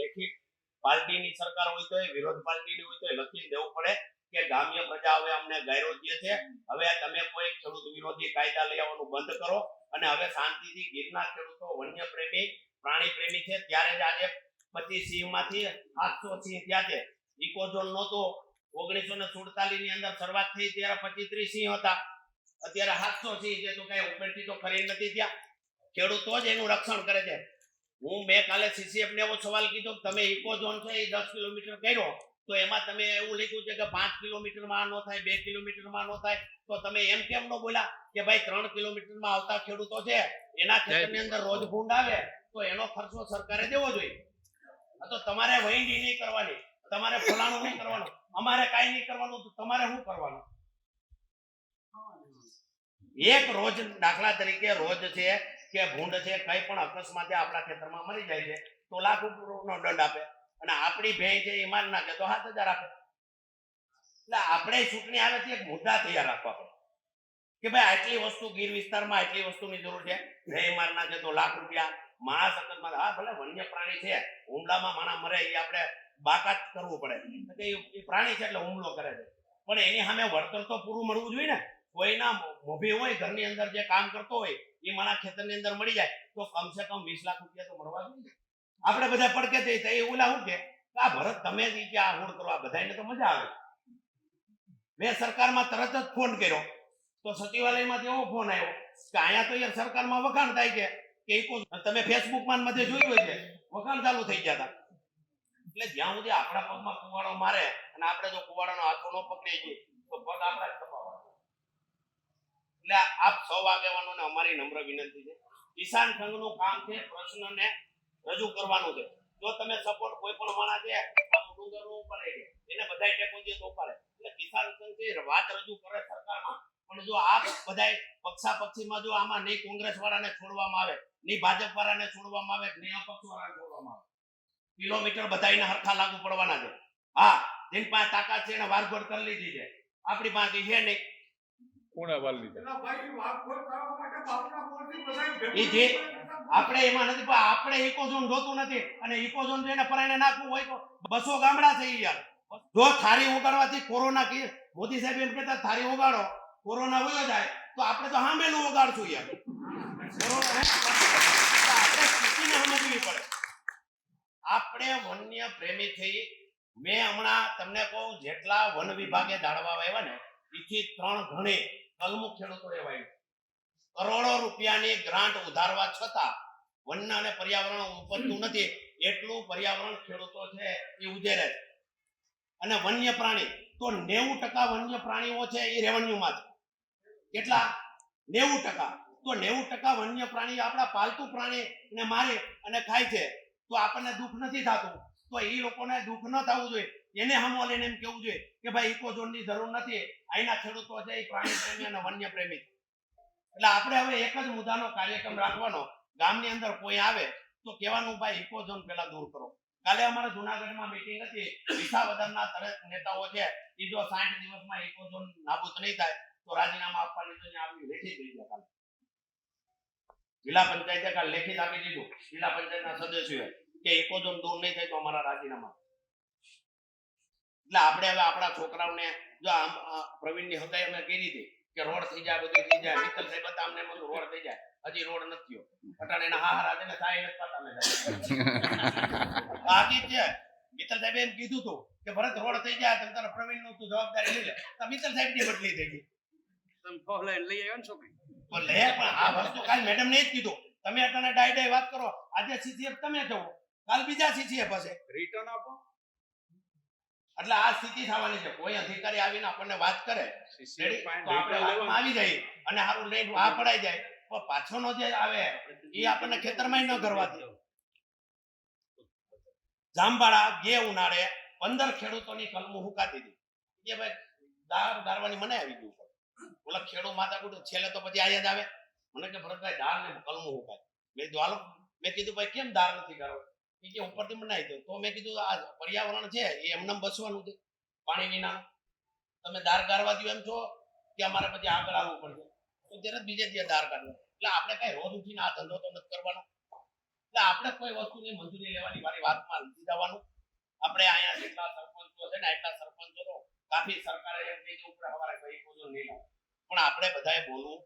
લેખિત પાર્ટીની સરકાર હોય તો વિરોધ પાર્ટીની હોય તો લખી દેવું પડે કે ગ્રામ્ય પ્રજા હવે અમને ગેરરોજ્ય છે, હવે તમે કોઈ ખેડૂત વિરોધી કાયદા લઈ આવવાનું બંધ કરો અને હવે શાંતિથી ગીરના ખેડૂતો, વન્ય પ્રેમી, પ્રાણી પ્રેમી છે, ત્યારે જ આજે પચીસ સિંહમાંથી સાતસો સિંહ ત્યાં છે. ઇકોઝોન નહોતો. ઓગણીસો ને સુડતાલીસની અંદર શરૂઆત થઈ, ત્યારે પચીસ ત્રીસ સિંહ હતા. અત્યારે સાતસો સિંહ છે, તો કઈ ઉપરથી તો ખરી નથી ત્યાં ખેડૂતો જ એનું રક્ષણ કરે છે. હું મેં કાલે સીસીએફ ને એવો સવાલ કીધો તમે ઇકો ઝોન છે એ દસ કિલોમીટર કર્યો તો એમાં તમે એવું લખ્યું છે કે પાંચ કિલોમીટરમાં ન થાય બે કિલોમીટરમાં ન થાય. તો તમે એમ કેમ ન બોલ્યા કે ભાઈ ત્રણ કિલોમીટરમાં આવતા ખેડૂતો છે એના ખેતરની અંદર રોજ ભૂંડ આવે તો એનો ખર્ચો સરકારે દેવો જોઈએ. તો તમારે વહીંડી નહીં કરવાની તમારે ફલાણું નહીં કરવાનું અમારે કાંઈ નહીં કરવાનું તો તમારે શું કરવાનું? એક રોજ દાખલા તરીકે રોજ છે કે ભૂંડ છે, કઈ પણ અકસ્માતે આપણા ખેતરમાં મરી જાય છે, તો લાખ રૂપિયાનો દંડ આપે. અને આપણી ભેંસ છે, એ માર નાખે, તો સાત હજાર આપે એટલે આપણે ચૂંટણી આવે છે, એક મુદ્દા તૈયાર રાખવા પડે. કે ભાઈ, આટલી વસ્તુ ગીર વિસ્તારમાં આટલી વસ્તુની જરૂર છે ભેં માર નાખે તો લાખ રૂપિયા માણસ અકસ્માત હા ભલે વન્ય પ્રાણી છે, હુમલામાં માણા મરે, એ આપણે બાકાત કરવું પડે. કે એ પ્રાણી છે એટલે હુમલો કરે છે. પણ એની સામે વળતર તો પૂરું મળવું જોઈએ ને. કોઈના મોભી હોય, ઘરની અંદર જે કામ કરતો હોય, એ મારા ખેતરની અંદર મળી જાય, તો કમસે કમ વીસ લાખ રૂપિયા તો મળવા જોઈએ. આપણે બધા પડકે થઈ એ ઓલા શું કે આ ભરત તમે જ કે આ હોડ કરો બધાને તો મજા આવે. મેં સરકારમાં તરત જ ફોન કર્યો. તો સચિવાલયમાંથી એવો ફોન આવ્યો કે અહીંયા તો યાર સરકારમાં વખાણ થાય છે, કે તમે ફેસબુકમાં મધ્ય જોયું હોય છે વખાણ ચાલુ થઈ ગયા હતા. એટલે જ્યાં સુધી આપણા પગમાં કુવાડો મારે અને આપણે જો કુવાડાનો હાથો ન પકડી જઈએ તો પગ આપણા જ. એટલે આપ સૌ આગેવાનોને અમારી નમ્ર વિનંતી છે. કિસાન સંઘનું કામ છે પ્રશ્નને રજૂ કરવાનું છે. જો તમે સપોર્ટ કોઈ પણ માણા છે આ ડુંગરનું ઉપાડે એને બધાય ટેકોજી તો ઉપાડે. એટલે કિસાન સંઘ છે વાત રજૂ કરે સરકારમાં. પણ જો આપ બધાય પક્ષા પક્ષીમાં જો આમાં નહીં કોંગ્રેસ વાળાને છોડવામાં આવે, નહીં ભાજપ વાળાને છોડવામાં આવે, નહીં અપક્ષ વાળાને છોડવામાં આવે, કિલોમીટર બધાયને હરખા લાગુ પડવાના છે. હા, જેની પાસે તાકાત છે એને વારગોડ કરી લીધી છે. આપણી પાસે છે નહીં. કોણે વાર લીધા. એના આપણે એમાં નથી પણ આપણે ઇકોઝોન જોતું નથી. અને ઇકોઝોન જોઈને પરાયને નાખવું હોય તો બસો ગામડા થઈ ગયા જો થારી ઉગાડવાથી કોરોના કે મોદી સાહેબ એમ કહેતા થારી ઉગાડો કોરોના વયો જાય તો આપણે તો સામેલું ઉગાડશું યાર. આપણે સ્થિતિને સમજવી પડે. આપણે વન્ય પ્રેમી થઈ મેં હમણાં તમને કહું જેટલા વન વિભાગે દાળવા આવ્યા ને એથી ત્રણ ગણી કલમું ખેડૂતોએ વાવ્યું કરોડો રૂપિયાની ગ્રાન્ટ ઉધારવા છતાં વન અને પર્યાવરણ ઉપજતું નથી. એટલું પર્યાવરણ ખેડૂતો છે એ ઉજેરે છે. અને વન્ય પ્રાણી, તો નેવું ટકા વન્ય પ્રાણીઓ છે એ રેવન્યુમાં છે. કેટલા? નેવું ટકા. તો નેવું ટકા વન્ય પ્રાણી આપણા પાલતુ પ્રાણી ને મારી અને ખાય છે. તો આપણને દુઃખ નથી થતું. તો એ લોકોને દુઃખ ન થવું જોઈએ. એને હમો લઈને એમ કેવું જોઈએ કે ભાઈ ઇકોઝોનની જરૂર નથી. અહીંના ખેડૂતો છે એ પ્રાણી પ્રેમી અને વન્ય પ્રેમી. એટલે આપણે હવે એક જ મુદ્દાનો કાર્યક્રમ રાખવાનો. ગામની અંદર કોઈ આવે તો કહેવાનું ભાઈ ઇકોઝોન પેલા દૂર કરો. કાલે અમારા જુનાગઢમાં મીટિંગ હતી. વિસાવદરના તરત નેતાઓ છે. એ જો સાઠ દિવસમાં ઇકોઝોન નાબૂદ નહીં થાય તો રાજીનામા આપવાની તો આપણી લેખિત થઈ ગયા કાલે જિલ્લા પંચાયતે કાલે લેખિત આપી દીધું. જિલ્લા પંચાયતના સદસ્યોએ. કે ઇકોઝોન દૂર નહીં થાય તો અમારા રાજીનામા. એટલે આપણે હવે આપણા છોકરાઓને જો આમ પ્રવીણની હગાઈ અમે કરી હતી કે રોડ થઈ જાય બધું થઈ જાય મિત્તલ સાહેબ હતા અમને બધું રોડ થઈ જાય. હજી રોડ નથી અટાણે એના હા હારા ને સાહેબ નથી બાકી છે. મિત્તલ સાહેબ એમ કીધું હતું કે ભરત રોડ થઈ જાય તમે તારા પ્રવીણનું તું જવાબદારી લઈ લે. તો મિત્તલ સાહેબની બદલી થઈ ગઈ. તમે ફોહલાઈને લઈ આવ્યો ને છોકરી? પણ લે પણ આ વસ્તુ કાલ મેડમ ને જ કીધું. તમે અટાણે ડાય ડાય વાત કરો. આજે સીસીએફ તમે છો કાલ બીજા સીસીએફ હશે રિટર્ન આપો. એટલે આ સ્થિતિ થવાની છે. કોઈ અધિકારી આવીને આપણને વાત કરે તો આપણે વાતમાં આવી જાય અને સારું લઈને આ પડાઈ જાય. પણ પાછળનો જે આવે એ આપણને ખેતરમાં ન કરવા દે. જામબાળા ગે ઉનાળે પંદર ખેડૂતોની કલમું હુકાતી હતી કે ભાઈ દાર દારવાની મને આવી ગયું. ઓલા ખેડૂત માતા કુટું છેલ્લે તો પછી આયા જ આવે. મને કે ભરતભાઈ દાર ને કલમું હુકાય. મેં કીધું મેં કીધું ભાઈ કેમ દાર નથી કરો કે ઉપરથી બનાવી દો તો મેં કીધું, આ પર્યાવરણ છે, એ એમને બસવાનું છે પાણી વિના. તમે દાર કાઢવા દો એમ છો કે અમારે પછી આગળ આવવું પડશે. તો ત્યારે બીજે ત્યાં દાર કાઢવા એટલે આપણે કઈ રોજ ઉઠીને આ ધંધો તો નથી કરવાનો. એટલે આપણે કોઈ વસ્તુની મંજૂરી લેવાની મારી વાતમાં લીધી જવાનું. આપણે અહીંયા જેટલા સરપંચો છે ને, એટલા સરપંચો તો કાફી સરકારે એમ કહી દીધું કે અમારે કોઈ નહીં પણ આપણે બધાએ બોલવું